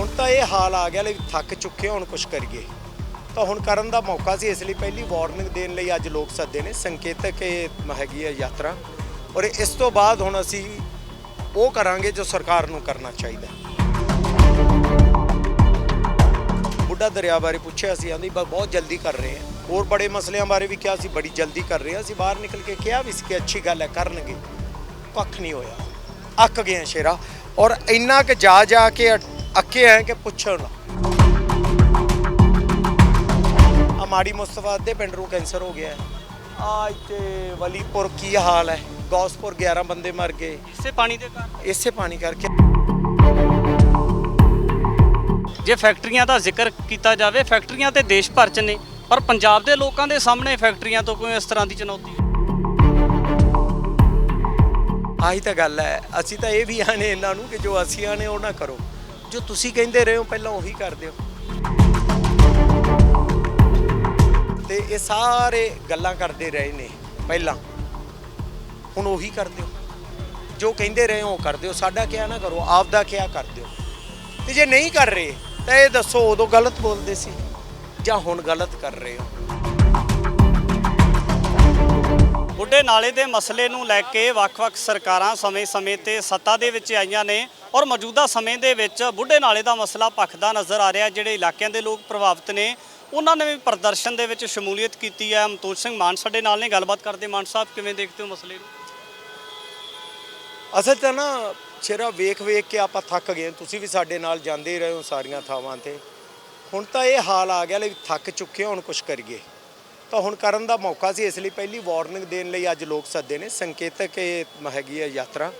ਹੁਣ ਤਾਂ ਇਹ ਹਾਲ ਆ ਗਿਆ, ਲਈ ਥੱਕ ਚੁੱਕੇ ਹੁਣ ਕੁਝ ਕਰੀਏ। ਤਾਂ ਹੁਣ ਕਰਨ ਦਾ ਮੌਕਾ ਸੀ, ਇਸ ਲਈ ਪਹਿਲੀ ਵਾਰਨਿੰਗ ਦੇਣ ਲਈ ਅੱਜ ਲੋਕ ਸੱਦੇ ਨੇ, ਸੰਕੇਤਕ ਇਹ ਹੈਗੀ ਹੈ ਯਾਤਰਾ। ਔਰ ਇਸ ਤੋਂ ਬਾਅਦ ਹੁਣ ਅਸੀਂ ਉਹ ਕਰਾਂਗੇ ਜੋ ਸਰਕਾਰ ਨੂੰ ਕਰਨਾ ਚਾਹੀਦਾ। ਬੁੱਢਾ ਦਰਿਆ ਬਾਰੇ ਪੁੱਛਿਆ ਸੀ, ਆਂਦੀ ਬਹੁਤ ਜਲਦੀ ਕਰ ਰਹੇ ਹਾਂ ਹੋਰ ਬੜੇ ਮਸਲਿਆਂ ਬਾਰੇ ਵੀ ਕਿਹਾ ਸੀ, ਬੜੀ ਜਲਦੀ ਕਰ ਰਹੇ ਹਾਂ ਅਸੀਂ ਬਾਹਰ ਨਿਕਲ ਕੇ ਕਿਹਾ ਵੀ ਸੀ ਕਿ ਅੱਛੀ ਗੱਲ ਹੈ, ਕਰਨਗੇ। ਕੱਖ ਨਹੀਂ ਹੋਇਆ। ਅੱਕ ਗਏ ਹਾਂ ਸ਼ੇਰਾ। ਔਰ ਇੰਨਾ ਕਿ ਜਾ ਜਾ ਕੇ ਅੱਕੇ ਹੈ ਕਿ ਪੁੱਛੋ ਨਾ। ਆ ਮਾੜੀ ਮੁਸਤਫਾ ਦੇ ਪਿੰਡ ਨੂੰ ਕੈਂਸਰ ਹੋ ਗਿਆ। ਹੈ ਆ ਇੱਥੇ ਵਲੀਪੁਰ ਕੀ ਹਾਲ ਹੈ? ਗੌਸਪੁਰ 11 ਬੰਦੇ ਮਰ ਗਏ। ਇਸੇ ਪਾਣੀ ਦੇ ਕਾਰਨ? ਇਸੇ ਪਾਣੀ ਕਰਕੇ। ਜੇ ਫੈਕਟਰੀਆਂ ਦਾ ਜ਼ਿਕਰ ਕੀਤਾ ਜਾਵੇ ਫੈਕਟਰੀਆਂ ਤੇ ਦੇਸ਼ ਭਰ ਚ ਨੇ ਪਰ ਪੰਜਾਬ ਦੇ ਲੋਕਾਂ ਦੇ ਸਾਹਮਣੇ ਫੈਕਟਰੀਆਂ ਤੋਂ ਕੋਈ ਇਸ ਤਰ੍ਹਾਂ ਦੀ ਚੁਣੌਤੀ? ਆਹੀ ਤਾਂ ਗੱਲ ਹੈ। ਅਸੀਂ ਤਾਂ ਇਹ ਵੀ ਆਨੇ ਇਹਨਾਂ ਨੂੰ ਕਿ ਜੋ ਅਸੀਂ ਆਨੇ ਉਹ ਨਾ ਕਰੋ। ਜੋ ਤੁਸੀਂ ਕਹਿੰਦੇ ਰਹੇ ਹੋ, ਪਹਿਲਾਂ ਉਹੀ ਕਰ ਦਿਓ ਤੇ ਇਹ ਸਾਰੇ ਗੱਲਾਂ ਕਰਦੇ ਰਹੇ ਨੇ, ਪਹਿਲਾਂ। ਹੁਣ ਉਹੀ ਕਰ ਦਿਓ ਜੋ ਕਹਿੰਦੇ ਰਹੇ ਹੋ, ਉਹ ਕਰ ਦਿਓ ਸਾਡਾ ਕਿਹਾ ਨਾ ਕਰੋ ਆਪ ਦਾ ਕਿਹਾ ਕਰ ਦਿਓ ਤੇ ਜੇ ਨਹੀਂ ਕਰ ਰਹੇ, ਤਾਂ ਇਹ ਦੱਸੋ, ਉਦੋਂ ਗਲਤ ਬੋਲਦੇ ਸੀ। ਜਾਂ ਹੁਣ ਗਲਤ ਕਰ ਰਹੇ ਹੋ। ਬੁੱਢੇ ਨਾਲੇ ਦੇ ਮਸਲੇ ਨੂੰ ਲੈ ਕੇ ਵੱਖ-ਵੱਖ ਸਰਕਾਰਾਂ ਸਮੇਂ-ਸਮੇਂ ਤੇ ਸੱਤਾ ਦੇ ਵਿੱਚ ਆਈਆਂ ਨੇ ਔਰ ਮੌਜੂਦਾ ਸਮੇਂ ਦੇ ਵਿੱਚ ਬੁੱਢੇ ਨਾਲੇ ਦਾ ਮਸਲਾ ਭਖਦਾ ਨਜ਼ਰ ਆ ਰਿਹਾ ਜਿਹੜੇ ਇਲਾਕਿਆਂ ਦੇ ਲੋਕ ਪ੍ਰਭਾਵਿਤ ਨੇ। ਉਹਨਾਂ ਨੇ ਵੀ ਪ੍ਰਦਰਸ਼ਨ ਦੇ ਵਿੱਚ ਸ਼ਮੂਲੀਅਤ ਕੀਤੀ ਹੈ। ਮਤੋਜ ਸਿੰਘ ਮਾਨ ਸਾਡੇ ਨਾਲ ਨੇ। ਗੱਲਬਾਤ ਕਰਦੇ ਮਾਨ ਸਾਹਿਬ ਕਿਵੇਂ ਦੇਖਦੇ ਹੋ ਮਸਲੇ ਨੂੰ? ਅਸਲ ਤਾਂ ਨਾ ਸ਼ੇਰਾ ਵੇਖ ਵੇਖ ਕੇ ਆਪਾਂ ਥੱਕ ਗਏ ਤੁਸੀਂ ਵੀ ਸਾਡੇ ਨਾਲ ਜਾਂਦੇ ਹੀ ਰਹੇ ਹੋ ਸਾਰੀਆਂ ਥਾਵਾਂ ਤੇ। ਹੁਣ ਤਾਂ ਇਹ ਹਾਲ ਆ ਗਿਆ ਲਈ ਥੱਕ ਚੁੱਕੇ ਹਾਂ, ਹੁਣ ਕੁਝ ਕਰੀਏ। ਤਾਂ ਹੁਣ ਕਰਨ ਦਾ ਮੌਕਾ ਸੀ, ਇਸ ਲਈ ਪਹਿਲੀ ਵਾਰਨਿੰਗ ਦੇਣ ਲਈ ਅੱਜ ਲੋਕ ਸੱਦੇ ਨੇ, ਸੰਕੇਤਕ ਇਹ ਹੈਗੀ ਹੈ ਯਾਤਰਾ।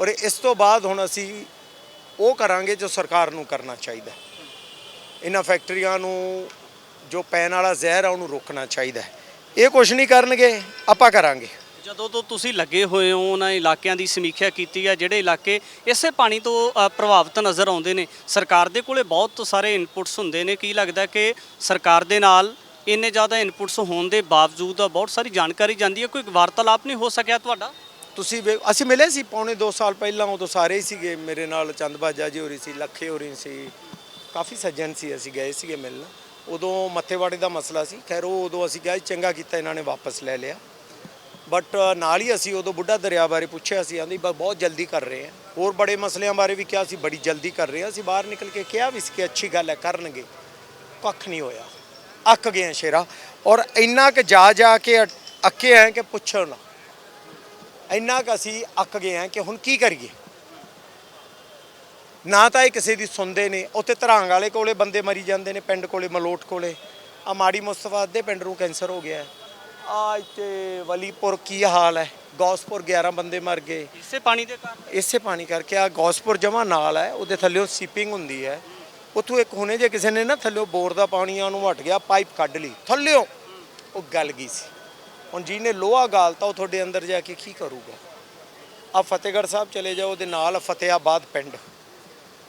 ਔਰ ਇਸ ਤੋਂ ਬਾਅਦ ਹੁਣ ਅਸੀਂ ਉਹ ਕਰਾਂਗੇ ਜੋ ਸਰਕਾਰ ਨੂੰ ਕਰਨਾ ਚਾਹੀਦਾ ਇਹਨਾਂ ਫੈਕਟਰੀਆਂ ਨੂੰ, ਜੋ ਪੈਣ ਵਾਲਾ ਜ਼ਹਿਰ ਆ, ਉਹਨੂੰ ਰੋਕਣਾ ਚਾਹੀਦਾ ਇਹ ਕੁਝ ਨਹੀਂ ਕਰਨਗੇ, ਆਪਾਂ ਕਰਾਂਗੇ। ਜਦੋਂ ਤੋਂ ਤੁਸੀਂ ਲੱਗੇ ਹੋਏ ਹੋ, ਉਹਨਾਂ ਇਲਾਕਿਆਂ ਦੀ ਸਮੀਖਿਆ ਕੀਤੀ ਹੈ, ਜਿਹੜੇ ਇਲਾਕੇ ਇਸੇ ਪਾਣੀ ਤੋਂ ਪ੍ਰਭਾਵਿਤ ਨਜ਼ਰ ਆਉਂਦੇ ਨੇ, ਸਰਕਾਰ ਦੇ ਕੋਲੇ ਬਹੁਤ ਸਾਰੇ ਇਨਪੁਟਸ ਹੁੰਦੇ ਨੇ। ਕੀ ਲੱਗਦਾ ਕਿ ਸਰਕਾਰ ਦੇ ਨਾਲ ਇੰਨੇ ਜ਼ਿਆਦਾ ਇਨਪੁਟਸ ਹੋਣ ਦੇ ਬਾਵਜੂਦ ਬਹੁਤ ਸਾਰੀ ਜਾਣਕਾਰੀ ਜਾਂਦੀ ਹੈ, ਕੋਈ ਵਾਰਤਾਲਾਪ ਨਹੀਂ ਹੋ ਸਕਿਆ ਤੁਹਾਡਾ? ਤੁਸੀਂ ਅਸੀਂ ਮਿਲੇ ਸੀ ਪੌਣੇ 2 ਸਾਲ ਪਹਿਲਾਂ, ਉਦੋਂ ਸਾਰੇ ਹੀ ਸੀਗੇ ਮੇਰੇ ਨਾਲ ਚੰਦਬਾਜਾ ਜੀ ਹੋਰੀ ਸੀ, ਲੱਖੇ ਹੋਰੀ ਸੀ, ਕਾਫੀ ਸੱਜਣ ਸੀ, ਅਸੀਂ ਗਏ ਸੀਗੇ ਮਿਲਣ। ਉਦੋਂ ਮੱਥੇਵਾੜੇ ਦਾ ਮਸਲਾ ਸੀ। ਖੈਰ, ਉਹ ਉਦੋਂ ਅਸੀਂ ਕਿਹਾ ਜੀ, ਚੰਗਾ ਕੀਤਾ ਇਹਨਾਂ ਨੇ ਵਾਪਸ ਲੈ ਲਿਆ। ਬਟ ਨਾਲ ਹੀ ਅਸੀਂ ਉਦੋਂ ਬੁੱਢਾ ਦਰਿਆ ਬਾਰੇ ਪੁੱਛਿਆ ਸੀ ਆਂਦੀ ਬਹੁਤ ਜਲਦੀ ਕਰ ਰਹੇ ਹਾਂ ਹੋਰ ਬੜੇ ਮਸਲਿਆਂ ਬਾਰੇ ਵੀ ਕਿਹਾ ਸੀ ਬੜੀ ਜਲਦੀ ਕਰ ਰਹੇ ਹਾਂ ਅਸੀਂ ਬਾਹਰ ਨਿਕਲ ਕੇ ਕਿਹਾ ਵੀ ਸੀ ਕਿ ਅੱਛੀ ਗੱਲ ਹੈ, ਕਰਨਗੇ। ਕੱਖ ਨਹੀਂ ਹੋਇਆ। ਅੱਕ ਗਏ ਹਾਂ ਸ਼ੇਰਾ। ਔਰ ਇੰਨਾ ਕਿ ਜਾ ਜਾ ਕੇ ਅੱਕੇ ਹੈ ਕਿ ਪੁੱਛੋ ਨਾ। ਇੰਨਾ ਕੁ ਅਸੀਂ ਅੱਕ ਗਏ ਹਾਂ ਕਿ ਹੁਣ ਕੀ ਕਰੀਏ? ਨਾ ਤਾਂ ਇਹ ਕਿਸੇ ਦੀ ਸੁਣਦੇ ਨੇ। ਉੱਥੇ ਧਰਾਂਗ ਵਾਲੇ ਕੋਲੇ ਬੰਦੇ ਮਰੀ ਜਾਂਦੇ ਨੇ ਪਿੰਡ ਕੋਲੇ ਮਲੋਟ ਕੋਲੇ। ਆ ਮਾੜੀ ਮੁਸਤਫਾ ਦੇ ਪਿੰਡ ਨੂੰ ਕੈਂਸਰ ਹੋ ਗਿਆ। ਆ ਇੱਥੇ ਵਲੀਪੁਰ ਕੀ ਹਾਲ ਹੈ? ਗੌਸਪੁਰ 11 ਬੰਦੇ ਮਰ ਗਏ। ਇਸੇ ਪਾਣੀ ਦੇ ਕਾਰਨ? ਇਸੇ ਪਾਣੀ ਕਰਕੇ ਆ ਗੌਸਪੁਰ ਜਮਾ ਨਾਲ ਹੈ। ਉਹਦੇ ਥੱਲੇੋਂ ਸੀਪਿੰਗ ਹੁੰਦੀ ਹੈ। ਉੱਥੋਂ ਇੱਕ ਹੁਣੇ ਜੇ ਕਿਸੇ ਨੇ ਨਾ ਥੱਲੇੋਂ ਬੋਰ ਦਾ ਪਾਣੀ ਆ ਨੂੰ ਹਟ ਗਿਆ, ਪਾਈਪ ਕੱਢ ਲਈ। ਥੱਲਿਓ ਉਹ ਗਲ ਗਈ ਸੀ। ਹੁਣ ਜਿਹਨੇ ਲੋਹਾ ਗਾਲਤਾ, ਉਹ ਤੁਹਾਡੇ ਅੰਦਰ ਜਾ ਕੇ ਕੀ ਕਰੂਗਾ? ਆ ਫਤਿਹਗੜ੍ਹ ਸਾਹਿਬ ਚਲੇ ਜਾਓ, ਉਹਦੇ ਨਾਲ ਫਤਿਆਬਾਦ ਪਿੰਡ।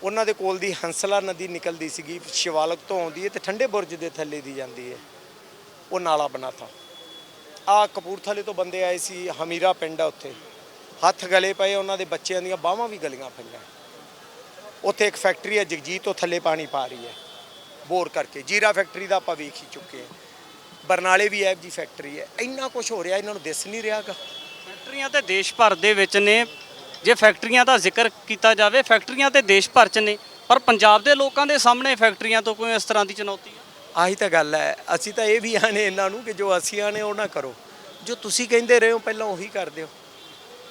ਉਹਨਾਂ ਦੇ ਕੋਲ ਦੀ ਹੰਸਲਾ ਨਦੀ ਨਿਕਲਦੀ ਸੀਗੀ, ਸ਼ਿਵਾਲਕ ਤੋਂ ਆਉਂਦੀ ਹੈ ਤੇ ਠੰਡੇ ਬੁਰਜ ਦੇ ਥੱਲੇ ਦੀ ਜਾਂਦੀ ਹੈ। ਉਹ ਨਾਲਾ ਬਣਾਤਾ ਆ ਕਪੂਰਥਲੇ ਤੋਂ ਬੰਦੇ ਆਏ ਸੀ, ਹਮੀਰਾ ਪਿੰਡ ਆ ਉੱਥੇ। ਹੱਥ ਗਲੇ ਪਏ, ਉਹਨਾਂ ਦੇ ਬੱਚਿਆਂ ਦੀਆਂ ਬਾਹਾਂ ਵੀ ਗਲੀਆਂ ਪਈਆਂ। ਉੱਥੇ ਇੱਕ ਫੈਕਟਰੀ ਹੈ ਜਗਜੀਤ ਤੋਂ ਥੱਲੇ ਪਾਣੀ ਪਾ ਰਹੀ ਹੈ ਬੋਰ ਕਰਕੇ। ਜੀਰਾ ਫੈਕਟਰੀ ਦਾ ਆਪਾਂ ਵੇਖ ਹੀ ਚੁੱਕੇ ਹਾਂ। ਬਰਨਾਲੇ ਵੀ ਐਫ ਜੀ ਫੈਕਟਰੀ ਹੈ। ਇੰਨਾ ਕੁਝ ਹੋ ਰਿਹਾ ਇਹਨਾਂ ਨੂੰ ਦਿਸ ਨਹੀਂ ਰਿਹਾਗਾ। ਫੈਕਟਰੀਆਂ ਤੇ ਦੇਸ਼ ਭਰ ਦੇ ਵਿੱਚ ਨੇ। ਜੇ ਫੈਕਟਰੀਆਂ ਦਾ ਜ਼ਿਕਰ ਕੀਤਾ ਜਾਵੇ ਫੈਕਟਰੀਆਂ ਤੇ ਦੇਸ਼ ਭਰ ਚ ਨੇ। ਪਰ ਪੰਜਾਬ ਦੇ ਲੋਕਾਂ ਦੇ ਸਾਹਮਣੇ ਫੈਕਟਰੀਆਂ ਤੋਂ ਕੋਈ ਇਸ ਤਰ੍ਹਾਂ ਦੀ ਚੁਣੌਤੀ ਹੈ? ਆਹੀ ਤਾਂ ਗੱਲ ਹੈ। ਅਸੀਂ ਤਾਂ ਇਹ ਵੀ ਆਨੇ ਇਹਨਾਂ ਨੂੰ ਕਿ ਜੋ ਅਸੀਂ ਆਨੇ ਉਹ ਨਾ ਕਰੋ। ਜੋ ਤੁਸੀਂ ਕਹਿੰਦੇ ਰਹੇ ਹੋ ਪਹਿਲਾਂ ਉਹੀ ਕਰ ਦਿਓ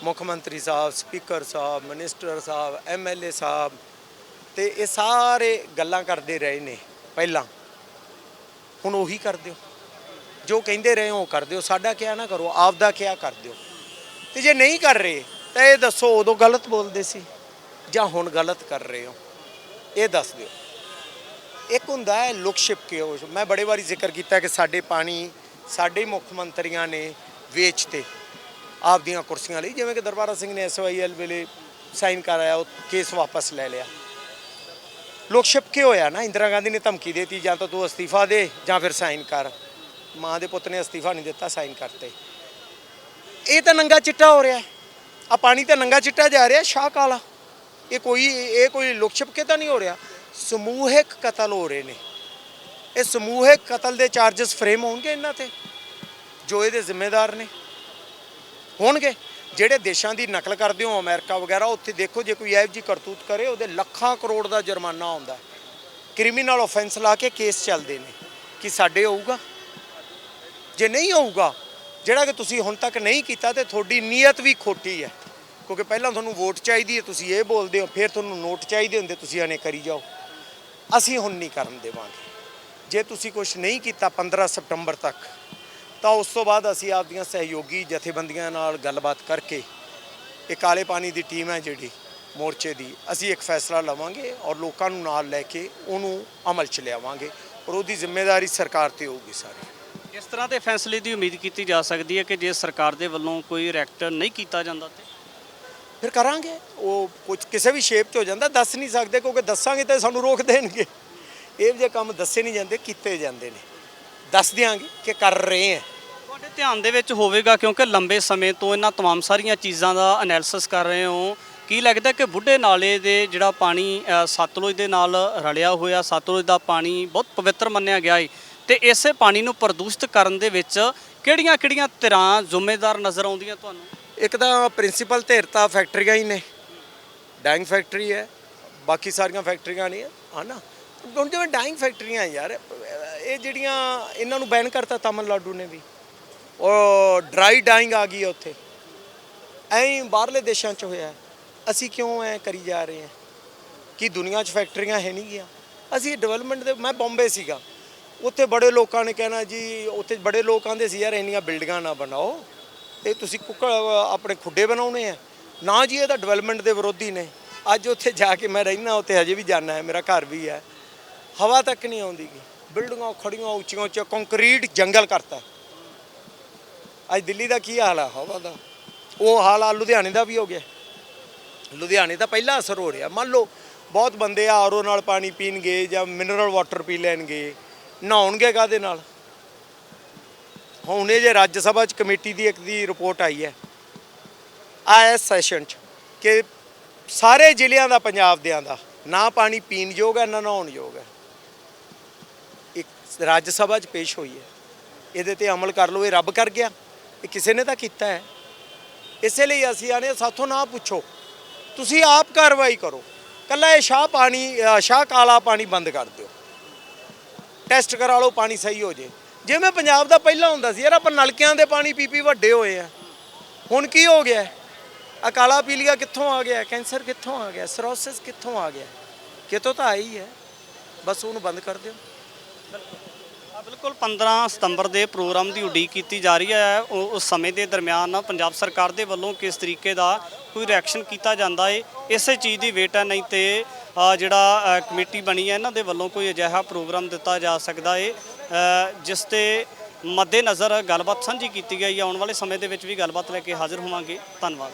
ਮੁੱਖ ਮੰਤਰੀ ਸਾਹਿਬ ਸਪੀਕਰ ਸਾਹਿਬ ਮਿਨਿਸਟਰ ਸਾਹਿਬ ਐਮਐਲਏ ਸਾਹਿਬ ਤੇ ਇਹ ਸਾਰੇ ਗੱਲਾਂ ਕਰਦੇ ਰਹੇ ਨੇ ਪਹਿਲਾਂ। ਹੁਣ ਉਹੀ ਕਰ ਦਿਓ ਜੋ ਕਹਿੰਦੇ ਰਹੇ ਹੋ ਉਹ ਕਰ ਦਿਓ ਸਾਡਾ ਕਿਹਾ ਨਾ ਕਰੋ, ਆਪਦਾ ਕਿਹਾ ਕਰ ਦਿਓ ਤੇ ਜੇ ਨਹੀਂ ਕਰ ਰਹੇ, ਤਾਂ ਇਹ ਦੱਸੋ ਉਦੋਂ ਗਲਤ ਬੋਲਦੇ ਸੀ। ਜਾਂ ਹੁਣ ਗਲਤ ਕਰ ਰਹੇ ਹੋ। ਇਹ ਦੱਸ ਦਿਓ। ਇੱਕ ਹੁੰਦਾ ਹੈ ਲੁਕ ਛਿਪ ਕੇ ਉਹ। ਮੈਂ ਬੜੇ ਵਾਰੀ ਜ਼ਿਕਰ ਕੀਤਾ ਕਿ ਸਾਡੇ ਪਾਣੀ ਸਾਡੇ ਮੁੱਖ ਮੰਤਰੀਆਂ ਨੇ ਵੇਚਤੇ ਆਪਦੀਆਂ ਕੁਰਸੀਆਂ ਲਈ। ਜਿਵੇਂ ਕਿ ਦਰਬਾਰਾ ਸਿੰਘ ਨੇ ਐਸਵਾਈਐਲ ਵੇਲੇ ਸਾਈਨ ਕਰਾਇਆ, ਉਹ ਕੇਸ ਵਾਪਸ ਲੈ ਲਿਆ। ਲੋਕ ਛਿਪ ਕੇ ਹੋਇਆ ਨਾ, ਇੰਦਰਾ ਗਾਂਧੀ ਨੇ ਧਮਕੀ ਦੇਤੀ, ਜਾਂ ਤਾਂ ਤੂੰ ਅਸਤੀਫਾ ਦੇ, ਜਾਂ ਫਿਰ ਸਾਈਨ ਕਰ। ਮਾਂ ਦੇ ਪੁੱਤ ਨੇ ਅਸਤੀਫਾ ਨਹੀਂ ਦਿੱਤਾ, ਸਾਈਨ ਕਰਤੇ। ਇਹ ਤਾਂ ਨੰਗਾ ਚਿੱਟਾ ਹੋ ਰਿਹਾ। ਆ ਪਾਣੀ ਤਾਂ ਨੰਗਾ ਚਿੱਟਾ ਜਾ ਰਿਹਾ, ਸ਼ਾਹ ਕਾਲਾ। ਇਹ ਕੋਈ ਇਹ ਕੋਈ ਲੁਕ ਛਿਪ ਕੇ ਤਾਂ ਨਹੀਂ ਹੋ ਰਿਹਾ। ਸਮੂਹਿਕ ਕਤਲ ਹੋ ਰਹੇ ਨੇ। ਇਹ ਸਮੂਹਿਕ ਕਤਲ ਦੇ ਚਾਰजेस ਫਰੇਮ ਹੋਣਗੇ ਇਹਨਾਂ ਤੇ, ਜੋ ਇਹਦੇ ਜ਼ਿੰਮੇਦਾਰ ਨੇ। ਹੋਣਗੇ। ਜਿਹੜੇ ਦੇਸ਼ਾਂ ਦੀ ਨਕਲ ਕਰਦੇ ਹੋ, ਅਮਰੀਕਾ ਵਗੈਰਾ, ਉੱਥੇ ਦੇਖੋ ਜੇ ਕੋਈ ਇਹੋ ਜੀ ਕਰਤੂਤ ਕਰੇ, ਉਹਦੇ ਲੱਖਾਂ ਕਰੋੜ ਦਾ ਜੁਰਮਾਨਾ ਆਉਂਦਾ ਕ੍ਰਿਮੀਨਲ ਆਫੈਂਸ ਲਾ ਕੇ ਕੇਸ ਚੱਲਦੇ ਨੇ। ਕਿ ਸਾਡੇ ਹੋਊਗਾ? ਜੇ ਨਹੀਂ ਹੋਊਗਾ, ਜਿਹੜਾ ਕਿ ਤੁਸੀਂ ਹੁਣ ਤੱਕ ਨਹੀਂ ਕੀਤਾ ਤੇ ਤੁਹਾਡੀ ਨੀਅਤ ਵੀ ਖੋਟੀ ਹੈ। ਕਿਉਂਕਿ ਪਹਿਲਾਂ ਤੁਹਾਨੂੰ ਵੋਟ ਚਾਹੀਦੀ ਹੈ, ਤੁਸੀਂ ਇਹ ਬੋਲਦੇ ਹੋ, ਫਿਰ ਤੁਹਾਨੂੰ ਨੋਟ ਚਾਹੀਦੇ ਹੁੰਦੇ, ਤੁਸੀਂ ਐਨੇ ਕਰੀ ਜਾਓ। ਅਸੀਂ ਹੁਣ ਨਹੀਂ ਕਰਨ ਦੇਵਾਂਗੇ। ਜੇ ਤੁਸੀਂ ਕੁਝ ਨਹੀਂ ਕੀਤਾ 15 ਸਤੰਬਰ ਤੱਕ ਤਾਂ ਉਸ ਤੋਂ ਬਾਅਦ ਅਸੀਂ ਆਪਦੀਆਂ ਸਹਿਯੋਗੀ ਜਥੇਬੰਦੀਆਂ ਨਾਲ ਗੱਲਬਾਤ ਕਰਕੇ ਇਹ ਕਾਲੇ ਪਾਣੀ ਦੀ ਟੀਮ ਹੈ ਜਿਹੜੀ ਮੋਰਚੇ ਦੀ ਅਸੀਂ ਇੱਕ ਫੈਸਲਾ ਲਵਾਂਗੇ ਔਰ ਲੋਕਾਂ ਨੂੰ ਨਾਲ ਲੈ ਕੇ ਉਹਨੂੰ ਅਮਲ ਚ ਲਿਆਵਾਂਗੇ ਔਰ ਉਹਦੀ ਜ਼ਿੰਮੇਵਾਰੀ ਸਰਕਾਰ ਤੇ ਹੋਊਗੀ ਸਾਰੀ। ਇਸ ਤਰ੍ਹਾਂ ਦੇ ਫੈਸਲੇ ਦੀ ਉਮੀਦ ਕੀਤੀ ਜਾ ਸਕਦੀ ਹੈ ਕਿ ਜੇ ਸਰਕਾਰ ਦੇ ਵੱਲੋਂ ਕੋਈ ਰਿਐਕਟ ਨਹੀਂ ਕੀਤਾ ਜਾਂਦਾ ਤੇ? ਫਿਰ ਕਰਾਂਗੇ। ਉਹ ਕੁਝ ਕਿਸੇ ਵੀ ਸ਼ੇਪ 'ਚ ਹੋ ਜਾਂਦਾ ਦੱਸ ਨਹੀਂ ਸਕਦੇ ਕਿਉਂਕਿ ਦੱਸਾਂਗੇ ਤਾਂ ਸਾਨੂੰ ਰੋਕ ਦੇਣਗੇ। ਇਹ ਜਿਹੇ ਕੰਮ ਦੱਸੇ ਨਹੀਂ ਜਾਂਦੇ ਕੀਤੇ ਜਾਂਦੇ ਨੇ। ਦੱਸ ਦਿਆਂਗੇ ਕਿ ਕਰ ਰਹੇ ਹਾਂ ਤੁਹਾਡੇ ਧਿਆਨ ਦੇ ਵਿੱਚ ਹੋਵੇਗਾ ਕਿਉਂਕਿ ਲੰਬੇ ਸਮੇਂ ਤੋਂ ਇਹਨਾਂ तमाम ਸਾਰੀਆਂ ਚੀਜ਼ਾਂ ਦਾ ਐਨਾਲਿਸਿਸ ਕਰ ਰਹੇ ਹੋ ਕੀ ਲੱਗਦਾ ਕਿ ਬੁੱਢੇ ਨਾਲੇ ਦੇ ਜਿਹੜਾ ਪਾਣੀ ਅ, ਸਤਲੁਜ ਦੇ ਨਾਲ ਰਲਿਆ ਹੋਇਆ ਸਤਲੁਜ ਦਾ ਪਾਣੀ ਬਹੁਤ ਪਵਿੱਤਰ ਮੰਨਿਆ ਗਿਆ ਹੈ ਤੇ ਇਸੇ ਪਾਣੀ ਨੂੰ ਪ੍ਰਦੂਸ਼ਿਤ ਕਰਨ ਦੇ ਵਿੱਚ ਕਿਹੜੀਆਂ-ਕਿਹੜੀਆਂ ਧਿਰਾਂ ਜ਼ਿੰਮੇਦਾਰ ਨਜ਼ਰ ਆਉਂਦੀਆਂ ਤੁਹਾਨੂੰ ਇੱਕ ਤਾਂ ਪ੍ਰਿੰਸੀਪਲ ਧਿਰ ਤਾਂ ਫੈਕਟਰੀਆਂ ਹੀ ਨੇ ਡਾਈਂਗ ਫੈਕਟਰੀ ਹੈ ਬਾਕੀ ਸਾਰੀਆਂ ਫੈਕਟਰੀਆਂ ਨਹੀਂ ਹੈ ਨਾ ਹੁਣ ਜਿਵੇਂ ਡਾਈਂਗ ਫੈਕਟਰੀਆਂ ਯਾਰ ਇਹ ਜਿਹੜੀਆਂ ਇਹਨਾਂ ਨੂੰ ਬੈਨ ਕਰਤਾ ਤਾਮਿਲਨਾਡੂ ਨੇ ਵੀ ਔਰ ਡਰਾਈ ਡਾਈਂਗ ਆ ਗਈ ਹੈ ਉੱਥੇ। ਐਂ ਹੀ ਬਾਹਰਲੇ ਦੇਸ਼ਾਂ 'ਚ ਹੋਇਆ। ਅਸੀਂ ਕਿਉਂ ਐ ਕਰੀ ਜਾ ਰਹੇ ਹਾਂ? ਕਿ ਦੁਨੀਆ 'ਚ ਫੈਕਟਰੀਆਂ ਹੈ ਨਹੀਂ ਗਿਆ? ਅਸੀਂ ਡਿਵੈਲਪਮੈਂਟ ਦੇ, ਮੈਂ ਬੰਬੇ ਸੀਗਾ। ਉੱਥੇ ਬੜੇ ਲੋਕਾਂ ਨੇ ਕਹਿਣਾ ਜੀ, ਉੱਥੇ ਬੜੇ ਲੋਕ ਆਂਦੇ ਸੀ, ਯਾਰ ਇੰਨੀਆਂ ਬਿਲਡਿੰਗਾਂ ਨਾ ਬਣਾਓ। ਇਹ ਤੁਸੀਂ ਕੁੱਕੜ, ਆਪਣੇ ਖੁੱਡੇ ਬਣਾਉਣੇ ਆ। ਨਾ ਜੀ, ਇਹ ਤਾਂ ਡਿਵੈਲਪਮੈਂਟ ਦੇ ਵਿਰੋਧੀ ਨੇ। ਅੱਜ ਉੱਥੇ ਜਾ ਕੇ ਮੈਂ ਰਹਿਣਾ ਉੱਥੇ ਹਜੇ ਵੀ ਜਾਣਾ ਹੈ, ਮੇਰਾ ਘਰ ਵੀ ਹੈ। ਹਵਾ ਤੱਕ ਨਹੀਂ ਆਉਂਦੀ ਗੀ। ਬਿਲਡਿੰਗਾਂ ਖੜੀਆਂ ਉੱਚੀਆਂ ਉੱਚੀਆਂ ਕੰਕਰੀਟ ਜੰਗਲ ਕਰਤਾ। ਅੱਜ ਦਿੱਲੀ ਦਾ ਕੀ ਹਾਲ ਆ? ਹਵਾ ਦਾ। ਉਹ ਹਾਲ ਆ ਲੁਧਿਆਣੇ ਦਾ ਵੀ ਹੋ ਗਿਆ। ਲੁਧਿਆਣੇ ਦਾ ਪਹਿਲਾ ਅਸਰ ਹੋ ਰਿਹਾ। ਮੰਨ ਲਓ, ਬਹੁਤ ਬੰਦੇ ਆ ਆਰਓ ਨਾਲ ਪਾਣੀ ਪੀਣਗੇ ਜਾਂ ਮਿਨਰਲ ਵਾਟਰ ਪੀ ਲੈਣਗੇ ਨਹਾਉਣਗੇ ਕਾਦੇ ਨਾਲ? ਹੁਣ ਇਹ ਜੇ ਰਾਜ ਸਭਾ ਚ ਕਮੇਟੀ ਦੀ ਇੱਕ ਦੀ ਰਿਪੋਰਟ ਆਈ ਹੈ। ਆ ਇਸ ਸੈਸ਼ਨ ਚ ਕਿ ਸਾਰੇ ਜ਼ਿਲ੍ਹਿਆਂ ਦਾ, ਪੰਜਾਬ ਦਿਆਂ ਦਾ ਨਾ ਪਾਣੀ ਪੀਣ ਯੋਗ ਹੈ, ਨਾ ਨਹਾਉਣ ਯੋਗ ਹੈ। ਰਾਜ ਸਭਾ ਚ ਪੇਸ਼ ਹੋਈ ਹੈ। ਇਹਦੇ ਤੇ ਅਮਲ ਕਰ ਲਓ, ਇਹ ਰੱਬ ਕਰ ਗਿਆ। ਇਹ ਕਿਸੇ ਨੇ ਤਾਂ ਕੀਤਾ ਹੈ। ਇਸੇ ਲਈ ਅਸੀਂ ਆਨੇ ਸਾਥੋਂ ਨਾ ਪੁੱਛੋ। ਤੁਸੀਂ ਆਪ ਕਾਰਵਾਈ ਕਰੋ। ਕੱਲਾ ਇਹ ਸ਼ਾਹ ਪਾਣੀ ਸ਼ਾਹ ਕਾਲਾ ਪਾਣੀ ਬੰਦ ਕਰ ਦਿਓ। ਟੈਸਟ ਕਰਾ ਲਓ, ਪਾਣੀ ਸਹੀ ਹੋ ਜੇ। ਜਿਵੇਂ ਪੰਜਾਬ ਦਾ ਪਹਿਲਾਂ ਹੁੰਦਾ ਸੀ, ਯਾਰ ਆਪਾਂ ਨਲਕਿਆਂ ਦੇ ਪਾਣੀ ਪੀ ਪੀ ਵੱਡੇ ਹੋਏ ਆ। ਹੁਣ ਕੀ ਹੋ ਗਿਆ? ਆ ਕਾਲਾ ਪੀਲੀਆ ਕਿੱਥੋਂ ਆ ਗਿਆ? ਕੈਂਸਰ ਕਿੱਥੋਂ ਆ ਗਿਆ? ਸਰੋਸਿਸ ਕਿੱਥੋਂ ਆ ਗਿਆ? ਕਿਤੋਂ ਤਾਂ ਆਈ ਹੈ। ਬਸ ਉਹਨੂੰ ਬੰਦ ਕਰ ਦਿਓ। ਬਿਲਕੁਲ। 15 ਸਤੰਬਰ ਦੇ ਪ੍ਰੋਗਰਾਮ ਦੀ ਉਡੀਕ ਕੀਤੀ ਜਾ ਰਹੀ ਹੈ। ਉਹ- ਉਸ ਸਮੇਂ ਦੇ ਦਰਮਿਆਨ ਪੰਜਾਬ ਸਰਕਾਰ ਦੇ ਵੱਲੋਂ ਕਿਸ ਤਰੀਕੇ ਦਾ ਕੋਈ ਰਿਐਕਸ਼ਨ ਕੀਤਾ ਜਾਂਦਾ ਹੈ ਇਸੇ ਚੀਜ਼ ਦੀ ਵੇਟ ਹੈ। ਨਹੀਂ ਤੇ ਜਿਹੜਾ ਕਮੇਟੀ ਬਣੀ ਹੈ, ਇਹਨਾਂ ਦੇ ਵੱਲੋਂ ਕੋਈ ਅਜਿਹਾ ਪ੍ਰੋਗਰਾਮ ਦਿੱਤਾ ਜਾ ਸਕਦਾ ਏ। ਜਿਸ ਤੇ ਮੱਦੇ ਨਜ਼ਰ ਗੱਲਬਾਤ ਸਾਂਝੀ ਕੀਤੀ ਗਈ ਹੈ। ਆਉਣ ਵਾਲੇ ਸਮੇਂ ਦੇ ਵਿੱਚ ਵੀ ਗੱਲਬਾਤ ਲੈ ਕੇ ਹਾਜ਼ਰ ਹੋਵਾਂਗੇ। ਧੰਨਵਾਦ।